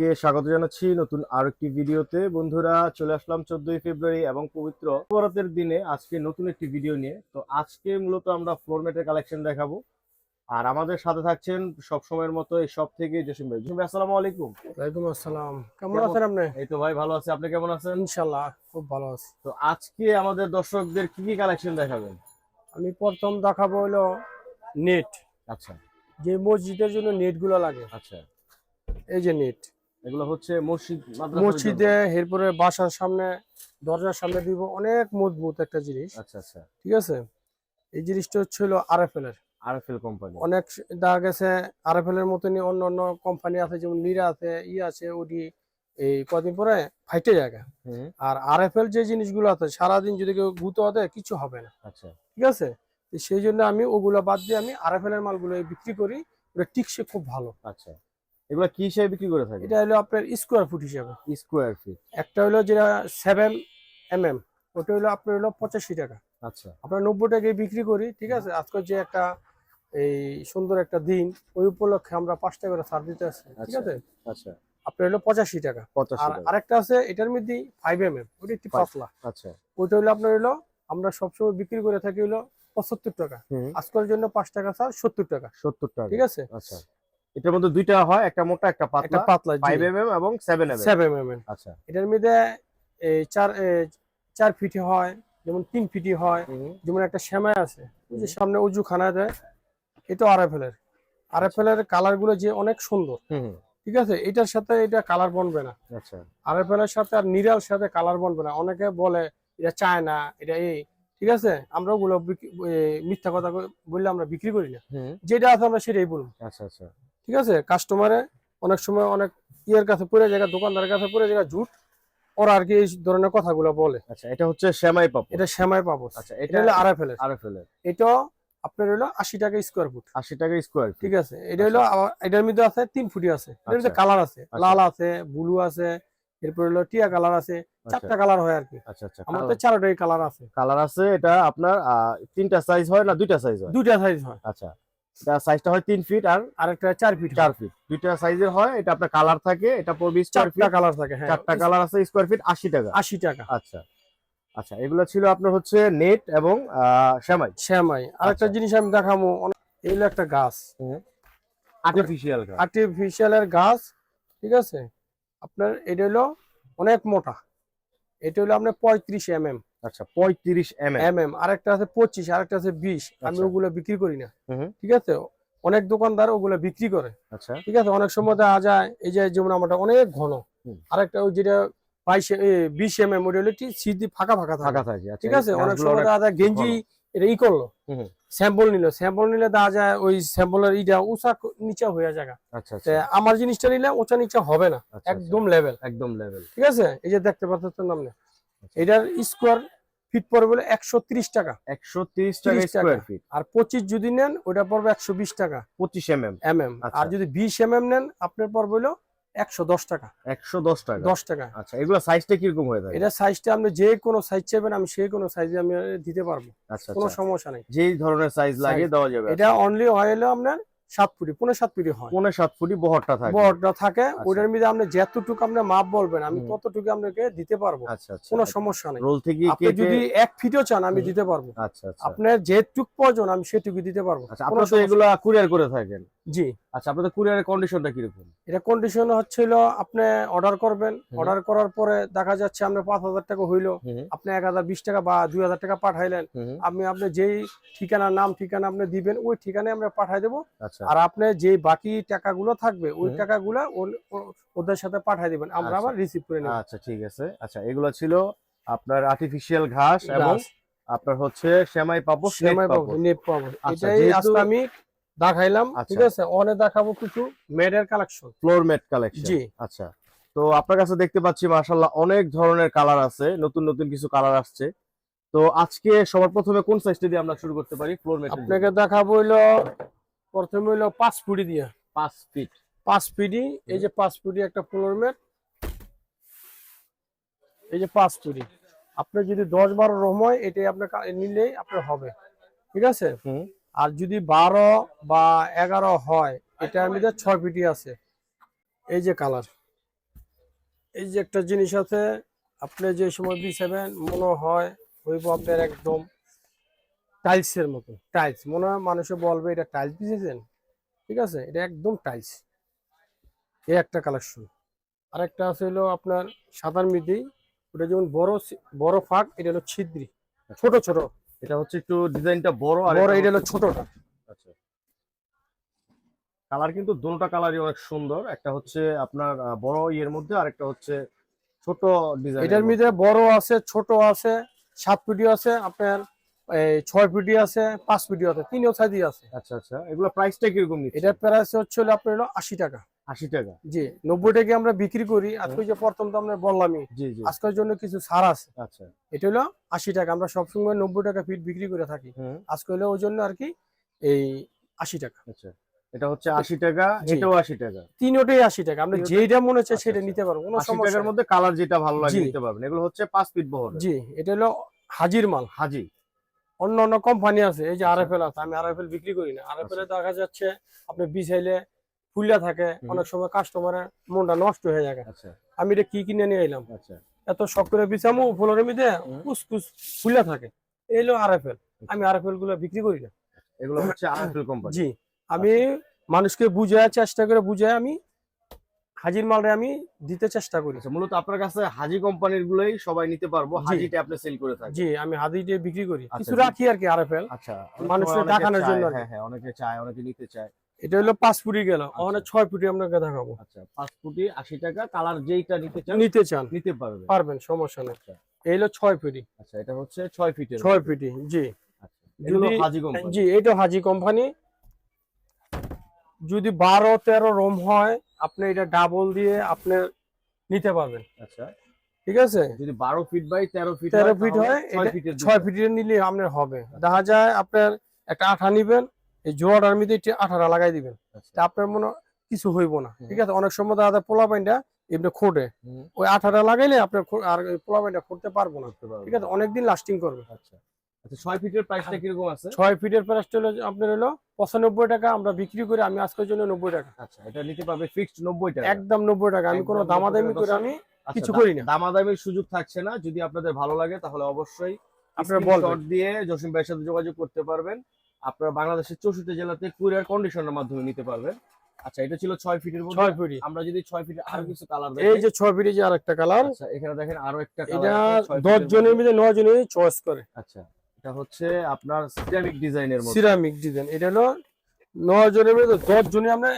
সবাইকে স্বাগত জানাচ্ছি নতুন আর একটি ভিডিওতে। বন্ধুরা চলে আসলাম চোদ্দই ফেব্রুয়ারি এবং পবিত্র বরাতের দিনে আজকে নতুন একটি ভিডিও নিয়ে। তো আজকে মূলত আমরা ফ্লোর ম্যাটের কালেকশন দেখাবো। আর আমাদের সাথে থাকছেন সব সময়ের মতো এই সব থেকে জসিম ভাই। জসিম ভাই আসসালামু আলাইকুম। ওয়ালাইকুম আসসালাম। কেমন আছেন আপনি? এই তো ভাই ভালো আছে। আপনি কেমন আছেন? ইনশাল্লাহ খুব ভালো আছি। তো আজকে আমাদের দর্শকদের কি কি কালেকশন দেখাবেন? আমি প্রথম দেখাবো হলো নেট। আচ্ছা। যে মসজিদের জন্য নেটগুলো লাগে। আচ্ছা। এই যে নেট। এগুলো হচ্ছে মসজিদ মসজিদে এরপরে বাসার সামনে দরজার সামনে দিব অনেক মজবুত একটা জিনিস। আচ্ছা আচ্ছা। ঠিক আছে? এই জিনিসটা হচ্ছে হলো আরএফএল এর। RFL company. অনেক দেখা গেছে আরএফএল এর মতনই অন্য অন্য কোম্পানি আছে যেমন লিরা আছে ই আছে ওডি এই কদিন পরে ফাইটে জায়গা আর আরএফএল যে জিনিসগুলো আছে সারাদিন যদি কেউ গুঁতো হাতে কিছু হবে না। আচ্ছা। ঠিক আছে? সেই জন্য আমি ওগুলো বাদ দিয়ে আমি আরএফএল এর মালগুলো বিক্রি করি। ওটা টিকসে খুব ভালো। আচ্ছা। এগুলো কি হিসেবে বিক্রি করে থাকে এটা হলো আপনার স্কোয়ার ফুট হিসাবে। স্কোয়ার ফিট একটা হলো যেটা সেভেন এম এম ওটা হলো আপনার হলো পঁচাশি টাকা। আচ্ছা। আমরা নব্বই টাকায় বিক্রি করি ঠিক আছে? আজকে যে একটা এই সুন্দর একটা দিন ওই উপলক্ষে আমরা পাঁচ টাকা করে ছাড় দিতে আসছি ঠিক আচ্ছা। আছে? আচ্ছা। আপনার হলো পঁচাশি টাকা। আর আরেকটা আছে এটার মধ্যে ফাইভ এম এম ওটা একটু পাতলা। আচ্ছা। ওইটা হলো আপনার হলো আমরা সবসময় বিক্রি করে থাকি হলো পঁচাত্তর টাকা। আজকের জন্য পাঁচ টাকা ছাড় সত্তর টাকা। সত্তর টাকা। ঠিক আছে? আচ্ছা। এটার মধ্যে দুইটা হয় একটা মোটা একটা একটা পাতলা পাতলা ফাইভ এম এম এবং seven M M seven M M আচ্ছা। এটার মধ্যে এই চার এ, চার ফিটি হয় যেমন তিন ফিটি হয় যেমন একটা শ্যামাই আছে ওই যে সামনে উজু খানা দেয় এটা আরএফএল এর। আরএফএল এর কালারগুলো যে অনেক সুন্দর। ঠিক আছে? এটার সাথে এটা কালার বনবে না। আচ্ছা। আরএফএল এর সাথে আর নিরাল সাথে কালার বনবে না। অনেকে বলে এটা চায় না এটা এই। ঠিক আছে? আমরা ওগুলো মিথ্যা কথা বললে আমরা বিক্রি করি না। যেটা আছে আমরা সেটাই বলব। আচ্ছা আচ্ছা। ঠিক আছে? কাস্টমারে অনেক সময় অনেক ইয়ের কাছে পড়ে জায়গা দোকানদারের কাছে পড়ে জায়গা জুট ওরা আর কি এই ধরনের কথাগুলো বলে। আচ্ছা এটা হচ্ছে শ্যামাই পাপড়। এটা শ্যামাই পাবো আচ্ছা এটা হলো আরএফএল এর আরএফএল এর এটা আপনার হলো আশি টাকা স্কোয়ার ফুট আশি টাকা স্কোয়ার ঠিক আছে? এটা হলো এটার মধ্যে আছে তিন ফুটি আছে। এটার মধ্যে আচ্ছা। কালার আছে। আচ্ছা। লাল আছে ব্লু আছে এরপর হলো টিয়া কালার আছে। চারটা কালার হয় আর কি। আচ্ছা আচ্ছা। আমার তো চারটাই কালার আছে। কালার আছে এটা আপনার তিনটা সাইজ হয় না দুইটা সাইজ হয়? দুইটা সাইজ হয়। আচ্ছা। সাইজটা হয় তিন ফিট আর আরেকটা চার ফিট চার ফিট দুইটা সাইজের হয় এটা আপনার কালার থাকে এটা পড়বে চারটা কালার থাকে হ্যাঁ। চারটা কালার আছে স্কোয়ার ফিট আশি টাকা। আশি টাকা। আচ্ছা। আচ্ছা এগুলো ছিল আপনার হচ্ছে নেট এবং শ্যামাই শ্যামাই আরেকটা আচ্ছা। জিনিস আমি দেখাবো এই একটা গাছ। আর্টিফিশিয়াল আর্টিফিশিয়ালের গাছ। ঠিক আছে? আপনার এটা হলো অনেক মোটা। এটা হলো আপনার পঁয়ত্রিশ এম এম আচ্ছা পঁয়ত্রিশ এম এম আরেকটা আছে পঁচিশ আরেকটা আছে বিশ। আমি আচ্ছা। ওগুলো বিক্রি করি না। ঠিক আছে? অনেক দোকানদার ওগুলো বিক্রি করে। আচ্ছা। ঠিক আছে? অনেক সময় দেখা যায় এই যে যেমন আমারটা অনেক ঘন। আরেকটা ওই যেটা বাইশ বিশ এম এম একটু সিদ্ধি ফাঁকা ফাঁকা থাকে। ফাঁকা থাকে আচ্ছা। ঠিক আছে? অনেক সময় দেখা যায় গেঞ্জি এটা ই করল। স্যাম্পল নিল। স্যাম্পল নিলে দেখা যায় ওই স্যাম্পলের ইটা উঁচা নিচা হয়ে যায় আচ্ছা আমার জিনিসটা নিলে উঁচা নিচা হবে না। একদম লেভেল একদম লেভেল ঠিক আছে? এই যে দেখতে পাচ্ছেন নামনে। এটার স্কোয়ার ফিট পড়বে বলে একশো ত্রিশ টাকা। একশো টাকা স্কোয়ার ফিট আর পঁচিশ যদি নেন ওটা পড়বে একশো বিশ টাকা। পঁচিশ এম এম এম এম আচ্ছা। আর যদি বিশ এম এম নেন আপনার পড়বে হলো একশো দশ টাকা। একশো দশ টাকা। দশ টাকা। আচ্ছা এগুলো সাইজটা কীরকম হয়ে থাকে? এটা সাইজটা আপনি যে কোনো সাইজ চাইবেন আমি সেই কোনো সাইজে আমি দিতে পারব। আচ্ছা কোনো আচ্ছা। সমস্যা নেই। যেই ধরনের সাইজ লাগে দেওয়া যাবে। এটা অনলি হয় হলো আপনার সাত ফুটি পনেরো সাত ফুটি হয়। পনেরো সাত ফুটি বহরটা থাকে। বহরটা থাকে। ওইটার ওটার মধ্যে আপনি যতটুকু আপনি মাপ বলবেন আমি ততটুকু আপনাকে দিতে পারব। আচ্ছা আচ্ছা কোনো সমস্যা নেই। রোল থেকে আপনি যদি এক ফিটও চান আমি দিতে পারব। আচ্ছা আচ্ছা। আপনার যেটুক প্রয়োজন আমি সেটুকু দিতে পারব। আচ্ছা আপনারা তো এগুলো কুরিয়ার করে থাকেন। জি। আচ্ছা আপনাদের কুরিয়ারের কন্ডিশনটা কীরকম? এটা কন্ডিশন হচ্ছিল আপনি অর্ডার করবেন অর্ডার করার পরে দেখা যাচ্ছে আপনার পাঁচ হাজার টাকা হইল আপনি এক হাজার বিশ টাকা বা দুই হাজার টাকা পাঠাইলেন আপনি যেই ঠিকানা নাম ঠিকানা আপনি দিবেন ওই ঠিকানায় আমরা পাঠাই দেবো। আচ্ছা। আর আপনি যে বাকি টাকাগুলো থাকবে ওই। টাকাগুলো ওদের সাথে পাঠাই দিবেন আমরা আচ্ছা। আবার রিসিভ করে নেব। আচ্ছা ঠিক আছে। আচ্ছা এগুলো ছিল আপনার আর্টিফিশিয়াল ঘাস এবং আপনার হচ্ছে সেমাই পাবো পাবো পাবো। নেপ পাবো। আচ্ছা, এটাই আজকে আমি দেখাইলাম আচ্ছা। ঠিক আছে? অনে দেখাবো কিছু মেডের কালেকশন ফ্লোর ম্যাট কালেকশন জি। আচ্ছা। তো আপনার কাছে দেখতে পাচ্ছি মাশাআল্লাহ অনেক ধরনের কালার আছে নতুন নতুন কিছু কালার আসছে। তো আজকে সবার প্রথমে কোন সাইজটা দিয়ে আমরা শুরু করতে পারি ফ্লোর ম্যাট আপনাকে দেখাবো হইল প্রথমে হইল পাঁচ ফুটি দিয়ে। পাঁচ ফিট পাঁচ ফুটি এই যে পাঁচ ফুটি একটা ফ্লোর ম্যাট এই যে পাঁচ ফুটি। আপনি যদি দশ বারো রুম হয় এটাই আপনার নিলেই আপনার হবে। ঠিক আছে? হুম। আর যদি বারো বা এগারো হয় এটার মধ্যে ছয় ফিটি আছে। এই যে কালার। এই যে একটা জিনিস আছে, আপনি যে সময় বিছাবেন, মনে হয় হইব আপনার একদম টাইলসের মতো। টাইলস মনে হয় মানুষে বলবে, এটা টাইলস বিছেছেন? ঠিক আছে? এটা একদম টাইলস এই একটা কালেকশন আরেকটা আছে হলো আপনার সাদার মিদি ওটা যেমন বড় বড় ফাঁক, এটা হলো ছিদ্রি। ছোট ছোট। এটা হচ্ছে একটু ডিজাইনটা বড় আর বড় এটা হলো ছোটটা। আচ্ছা। কালার কিন্তু দুটোটা কালারই অনেক সুন্দর একটা হচ্ছে আপনার বড় ইয়ের মধ্যে আর একটা হচ্ছে ছোট ডিজাইন এটার মধ্যে। বড় আছে ছোট আছে সাত ফিটি আছে আপনার এই ছয় ফিটি আছে পাঁচ ফিটি আছে তিনও সাইজই আছে। আচ্ছা আচ্ছা। এগুলো প্রাইসটা কীরকম নিচ্ছে এটার প্রাইস হচ্ছে হলো আপনার হলো আশি টাকা। আশি টাকা। জি নব্বই টাকা আমরা বিক্রি করি। আজকে যে প্রথম তো আমরা বললামই আজকের জন্য কিছু ছাড় আছে। আচ্ছা। এটা হলো আশি টাকা। আমরা সবসময় নব্বই টাকা ফিট বিক্রি করে থাকি। আজকে হলো ওই জন্য আর কি এই আশি টাকা। আচ্ছা। এটা হচ্ছে আশি টাকা এটাও আশি টাকা। তিনোটাই আশি টাকা। আমরা যেটা মনে হচ্ছে আচ্ছা, সেটা আচ্ছা। নিতে পারব কোনো টাকার মধ্যে কালার যেটা ভালো লাগে নিতে পারবেন। এগুলো হচ্ছে পাঁচ ফিট বহর জি এটা হলো হাজির মাল। হাজি। অন্য অন্য কোম্পানি আছে এই যে আচ্ছা। আরএফএল আছে। আমি আরএফএল বিক্রি করি না। আরএফএল এ দেখা যাচ্ছে আপনি বিছাইলে ফুলিয়া থাকে অনেক সময় কাস্টমারের মনটা নষ্ট হয়ে যায়। আচ্ছা। আমি এটা কি কিনে নিয়ে এলাম? আচ্ছা। এত শখ করে বিছামু ফুলের মধ্যে। কুসকুস ফুলিয়া থাকে। এই হলো আরএফএল। আমি আরএফএলগুলো বিক্রি করি না। এগুলো হচ্ছে আরএফএল কোম্পানি জি। আমি মানুষকে বুঝায় চেষ্টা করে বুঝায় আমি হাজির মালটা আমি দিতে চেষ্টা করি। আচ্ছা মূলত আপনার কাছে হাজি কোম্পানির গুলোই সবাই নিতে পারব। হাজিটা আপনি সেল করে থাকেন। জি আমি দিয়ে বিক্রি করি। আচ্ছা, কিছু। রাখি আর কি আরএফএল। আচ্ছা মানুষের দেখানোর জন্য হ্যাঁ হ্যাঁ অনেকে চায় অনেকে নিতে চায়। এটা হলো পাঁচ ফুটি গেল আচ্ছা। ওখানে ছয় ফুটি আপনাকে দেখাবো আচ্ছা পাঁচ ফুটি আশি টাকা কালার যেইটা নিতে চান নিতে চান। নিতে পারবেন। পারবেন সমস্যা নেই। আচ্ছা। এই হলো ছয় ফিটি। আচ্ছা এটা হচ্ছে ছয় ফিটের ছয় ফিটি জি। আচ্ছা জি এটা হাজি কোম্পানি যদি বারো তেরো রোম হয় আপনি এটা ডাবল দিয়ে আপনি নিতে পারবেন। আচ্ছা। ঠিক আছে? যদি বারো ফিট বাই তেরো ফিট তেরো ফিট হয় ছয় ফিটের নিলে আপনার হবে। দেখা যায় আপনার একটা আঠা নিবেন এই জোড়াটার মধ্যে একটি আঠাটা লাগাই দিবেন। আচ্ছা। আপনার মনে হয় কিছু হইব না ঠিক আছে? অনেক সময় যায় পোলা পাইনটা এমনি খোটে। ওই আঠাটা লাগাইলে আপনার আর পোলা পাইনটা খুঁড়তে পারব না ঠিক আছে? অনেকদিন লাস্টিং করবে। আচ্ছা। আচ্ছা ছয় ফিটের প্রাইসটা কীরকম আছে? ছয় ফিটের প্রাইসটা হলো আপনার হলো পঁচানব্বই টাকা আমরা বিক্রি করি আমি আজকের জন্য নব্বই টাকা। আচ্ছা এটা নিতে পারবে ফিক্সড নব্বই টাকা। একদম নব্বই টাকা। আমি কোনো দামাদামি করে আমি কিছু দা- করি না। দামাদামির সুযোগ থাকছে না। যদি আপনাদের ভালো লাগে তাহলে অবশ্যই আপনারা বলবেন। দিয়ে জসিম ভাইয়ের সাথে যোগাযোগ করতে পারবেন। আপনারা বাংলাদেশের চৌষট্টি জেলাতে কুরিয়ার কন্ডিশনের মাধ্যমে নিতে পারবেন। আচ্ছা এটা ছিল ছয় ফিটের ছয় ফিট আমরা যদি ছয় ফিটের আরও কিছু কালার এই যে ছয় ফিটি যে আরেকটা কালার আচ্ছা এখানে দেখেন আরও একটা এটা দশ জনের মধ্যে। নয় জনের চয়েস করে। আচ্ছা এটা হচ্ছে আপনার সিরামিক ডিজাইনের মধ্যে। সিরামিক ডিজাইন এটা হলো নয় জনের মধ্যে দশ জনে আমরা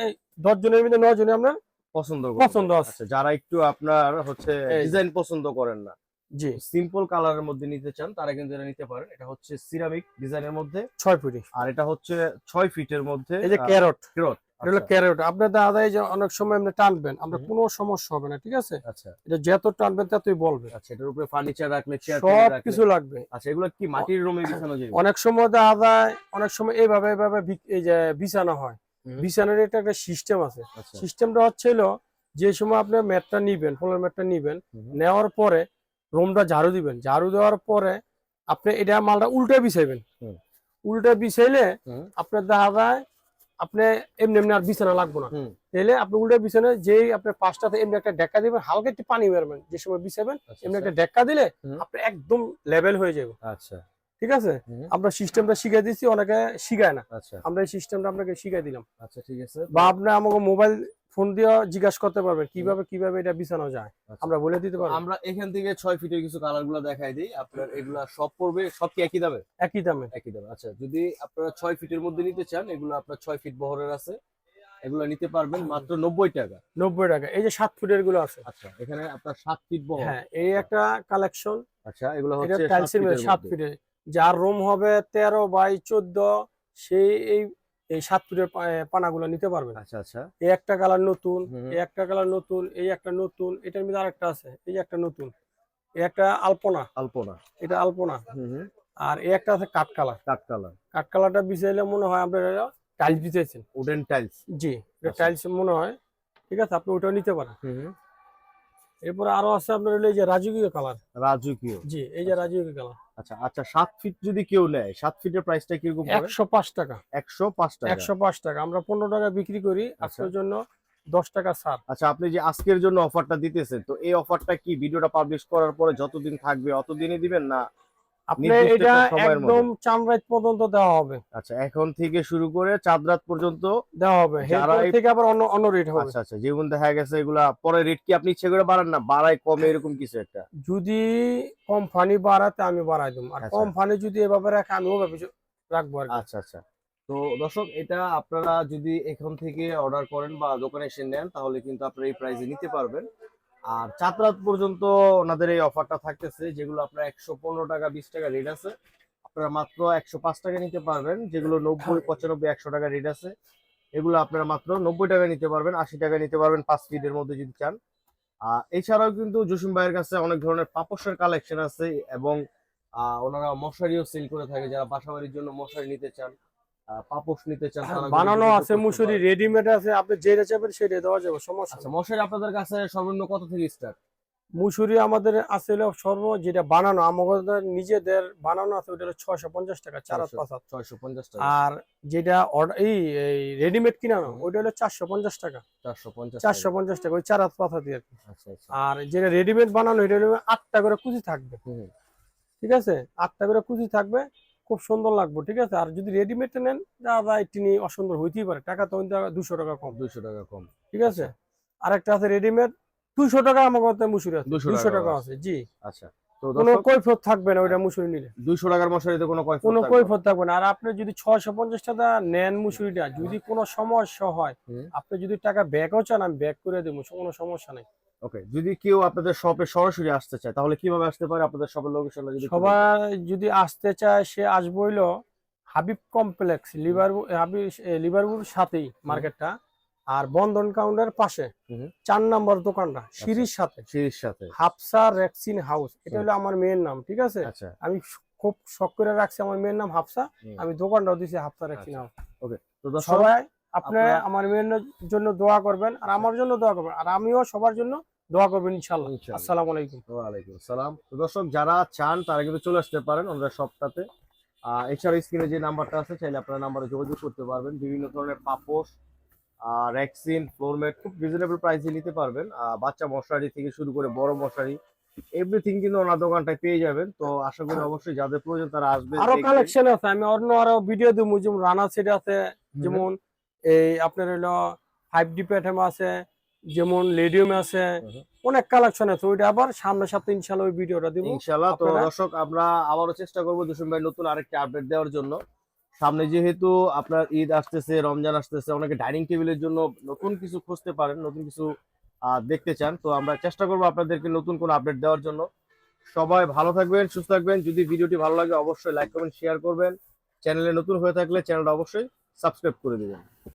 দশ জনের মধ্যে নয় জনে আমরা পছন্দ। পছন্দ আছে। আচ্ছা যারা একটু আপনার হচ্ছে ডিজাইন পছন্দ করেন না। জি। সিম্পল কালারের মধ্যে নিতে চান তারা কিন্তু এটা নিতে পারেন। এটা হচ্ছে সিরামিক ডিজাইনের মধ্যে। ছয় ফিট আর এটা হচ্ছে ছয় ফিটের মধ্যে এই যে ক্যারট ক্রোট এটা হলো ক্যারট আপনার দাদা এই যে অনেক সময় আপনি টানবেন আমরা কোনো সমস্যা হবে না ঠিক আছে? আচ্ছা। এটা যত টানবেন ততই বলবে। আচ্ছা এটার উপরে ফার্নিচার রাখলে চেয়ার সব কিছু লাগবে। আচ্ছা এগুলো কি মাটির রুমে বিছানো যাবে? অনেক সময় যায় অনেক সময় এইভাবে এইভাবে এই যে বিছানো হয়। বিছানোর এটা একটা সিস্টেম আছে। আচ্ছা। সিস্টেমটা হচ্ছে যে সময় আপনি ম্যাটটা নিবেন ফলের ম্যাটটা নিবেন নেওয়ার পরে রুমটা ঝাড়ু দিবেন। ঝাড়ু দেওয়ার পরে আপনি এটা মালটা উল্টে বিছাইবেন। উল্টে বিছাইলে আপনার দেখা যায় আপনি এমনি এমনি আর বিছানা লাগবে না। তাহলে আপনি উল্টে বিছানে যেই আপনার পাঁচটাতে এমনি একটা ডেক্কা দিবেন হালকা একটু পানি বেরবেন যে সময় বিছাবেন আচ্ছা, এমনি একটা ডেক্কা দিলে আপনি একদম লেভেল হয়ে যাবে। আচ্ছা। ঠিক আছে। আমরা সিস্টেমটা শিখাই দিচ্ছি অনেকে শিখায় না। আচ্ছা। আমরা এই সিস্টেমটা আপনাকে শিখাই দিলাম। আচ্ছা ঠিক আছে। বা আপনি আমাকে মোবাইল ফোন দিয়ে জিজ্ঞাসা করতে পারবেন কীভাবে কীভাবে এটা বিছানো যায়। আচ্ছা। আমরা বলে দিতে পারব। আমরা এখান থেকে ছয় ফিটের কিছু কালারগুলো দেখাই দিই। আপনার এগুলা সব পড়বে সব কি একই দামে? একই দামে। একই দামে। আচ্ছা যদি আপনারা ছয় ফিটের মধ্যে নিতে চান এগুলো আপনার ছয় ফিট বহরের আছে। এগুলো নিতে পারবেন মাত্র নব্বই টাকা। নব্বই টাকা। এই যে সাত ফুটেরগুলো আছে। আচ্ছা এখানে আপনার সাত ফিট বহর। হ্যাঁ এই একটা কালেকশন আচ্ছা এগুলো হচ্ছে সাত ফিটের যার রুম হবে তেরো বাই চোদ্দ সেই এই এই সাত ফুটের পানাগুলো নিতে পারবেন। আচ্ছা আচ্ছা। এই একটা কালার নতুন এই একটা কালার নতুন এই একটা নতুন এটার মধ্যে আরেকটা আছে এই একটা নতুন। এই একটা আলপনা। আলপনা। এটা আলপনা। আর এই একটা আছে কাঠ কালার। কাঠ কালার। কাঠ কালারটা বিছাইলে মনে হয় আপনার টাইলস বিছাইছেন। Wooden tiles. জি আচ্ছা। টাইলস মনে হয়। ঠিক আছে আপনি ওটাও নিতে পারেন। এরপরে আরও আছে আপনার হলো এই যে রাজকীয় কালার রাজকীয়। জি এই যে রাজকীয় কালার আচ্ছা আচ্ছা সাত ফিট যদি কেউ নেয় সাত ফিটের প্রাইসটা কি রকম একশো পাঁচ টাকা। একশো পাঁচ টাকা। একশো পাঁচ টাকা। আমরা পনেরো টাকা বিক্রি করি আচ্ছা। আজকের জন্য দশ টাকা ছাড়। আচ্ছা আপনি যে আজকের জন্য অফারটা দিতেছেন তো এই অফারটা কি? ভিডিওটা পাবলিশ করার পরে যতদিন থাকবে অতদিনই দিবেন না? আপনি এটা? একদম চামড়াইত পর্যন্ত দেওয়া হবে। আচ্ছা এখন থেকে শুরু করে চাঁদ রাত পর্যন্ত দেওয়া হবে। এরপর থেকে আবার অন্য অন্য রেট হবে। আচ্ছা আচ্ছা যেমন দেখা গেছে এগুলা পরে রেট কি আপনি ইচ্ছে করে বাড়ান না? বাড়ায় কমে এরকম কিছু একটা? যদি কোম্পানি বাড়াতে আমি বাড়াই দেবো। আর আচ্ছা। কোম্পানি যদি এভাবে রাখে আমি ওভাবে রাখব আর আচ্ছা আচ্ছা। তো দর্শক এটা আপনারা যদি এখান থেকে অর্ডার করেন বা দোকানে এসে নেন তাহলে কিন্তু আপনারা এই প্রাইসে নিতে পারবেন। আর চাতরাত পর্যন্ত ওনাদের এই অফারটা থাকতেছে যেগুলো আপনার একশো পনেরো টাকা বিশ টাকা রেট আছে। আপনারা মাত্র একশো পাঁচ টাকা নিতে পারবেন যেগুলো নব্বই পঁচানব্বই একশো টাকা রেট আছে। এগুলো আপনারা মাত্র নব্বই টাকা নিতে পারবেন আশি টাকা নিতে পারবেন পাঁচ ফিটের মধ্যে যদি চান। আহ, এছাড়াও কিন্তু জসিম ভাইয়ের কাছে অনেক ধরনের পাপোশের কালেকশন আছে এবং আহ, ওনারা মশারিও সেল করে থাকে যারা বাসাবাড়ির জন্য মশারি নিতে চান। পাপোশ নিতে চান বানানো আছে মুসুরি রেডিমেড আছে আপনি যেটা চাইবেন সেটা দেওয়া যাবে সমস্যা আচ্ছা মশারি আপনাদের কাছে সর্বনিম্ন কত থেকে স্টার্ট মুসুরি আমাদের আছে হলো সর্ব যেটা বানানো আমাদের নিজেদের বানানো আছে ওটা হলো ছয়শো পঞ্চাশ টাকা চার পাঁচ ছয়শো পঞ্চাশ টাকা। আর যেটা এই রেডিমেড কিনানো ওইটা হলো চারশো পঞ্চাশ টাকা। চারশো পঞ্চাশ চারশো পঞ্চাশ টাকা ওই চার হাত পাঁচ হাত দিয়ে আর কি। আচ্ছা আচ্ছা। আর যেটা রেডিমেড বানানো এটা হলো আটটা করে কুচি থাকবে। ঠিক আছে? আটটা করে কুচি থাকবে খুব সুন্দর লাগবে ঠিক আছে? আর যদি রেডিমেড নেন দাদা একটি নিয়ে অসুন্দর হইতেই পারে টাকা তো দুশো টাকা কম। দুইশো টাকা কম। ঠিক আছে? আরেকটা আছে রেডিমেড দুশো টাকা আমার কথা মুসুরি আছে। দুশো টাকা আছে। জি। আচ্ছা। তো কোনো কৈফত থাকবে না ওইটা মুসুরি নিলে। দুইশো টাকার মশারিতে কোনো কয় কোনো কৈফত থাকবে না। আর আপনি যদি ছয়শো পঞ্চাশ টাকা নেন মুসুরিটা। যদি কোনো সমস্যা হয় আপনি যদি টাকা ব্যাকও চান আমি ব্যাক করে দেবো কোনো সমস্যা নেই। ওকে যদি কেউ আপনাদের শপে সরাসরি আসতে চায় তাহলে কীভাবে আসতে পারে? আপনাদের শপের লোকেশনটা যদি সবাই যদি আসতে চায় সে আসব হইল Habib complex Liverpool Habib Liverpool সাথেই মার্কেটটা আর বন্ধন কাউন্টার পাশে চার নম্বর দোকানটা সিঁড়ির সাথে। সিঁড়ির সাথে। হাফসা রেক্সিন হাউস এটা হলো আমার মেয়ের নাম ঠিক আছে? আচ্ছা। আমি খুব শখ করে রাখছি আমার মেয়ের নাম হাফসা আমি দোকানটাও দিছি হাফসা রেক্সিন হাউস ওকে তো সবাই আপনি আমার মেয়ের জন্য দোয়া করবেন আর আমার জন্য দোয়া করবেন আর আমিও সবার জন্য দোয়া করবেন ইনশাআল্লাহ। আসসালামু আলাইকুম। ওয়ালাইকুম সালাম। তো দর্শক যারা চান তারা কিন্তু চলে আসতে পারেন ওনাদের শপটাতে আহ, এছাড়া স্ক্রিনে যে নাম্বারটা আছে চাইলে আপনারা নাম্বারে যোগাযোগ করতে পারবেন। বিভিন্ন ধরনের পাপোশ র্যাক্সিন ফ্লোরমেট খুব রিজনেবল প্রাইসে নিতে পারবেন। বাচ্চা মশারি থেকে শুরু করে বড় মশারি এভরিথিং কিন্তু ওনার দোকানটায় পেয়ে যাবেন। তো আশা করি অবশ্যই যাদের প্রয়োজন তারা আসবেন আরও কালেকশন আছে। আমি অন্য আরও ভিডিও দেবো। যেমন রানা সেট আছে যেমন এই আপনার হলো ফাইভ ডি প্যাটার্ন আছে যেমন লেডিয়াম আছে অনেক কালেকশন আছে ওইটা আবার সামনে সপ্তাহে ইনশাল্লাহ ওই ভিডিওটা দিব। ইনশাল্লাহ তো দর্শক আমরা আবারও চেষ্টা করব দুশন ভাই নতুন আরেকটা আপডেট দেওয়ার জন্য। সামনে যেহেতু আপনার ঈদ আসতেছে রমজান আসতেছে অনেকে ডাইনিং টেবিলের জন্য নতুন কিছু খুঁজতে পারেন নতুন কিছু আহ, দেখতে চান। তো আমরা চেষ্টা করব আপনাদেরকে নতুন কোনো আপডেট দেওয়ার জন্য। সবাই ভালো থাকবেন সুস্থ থাকবেন। যদি ভিডিওটি ভালো লাগে অবশ্যই লাইক কমেন্ট শেয়ার করবেন। চ্যানেলে নতুন হয়ে থাকলে চ্যানেলটা অবশ্যই সাবস্ক্রাইব করে দিবেন।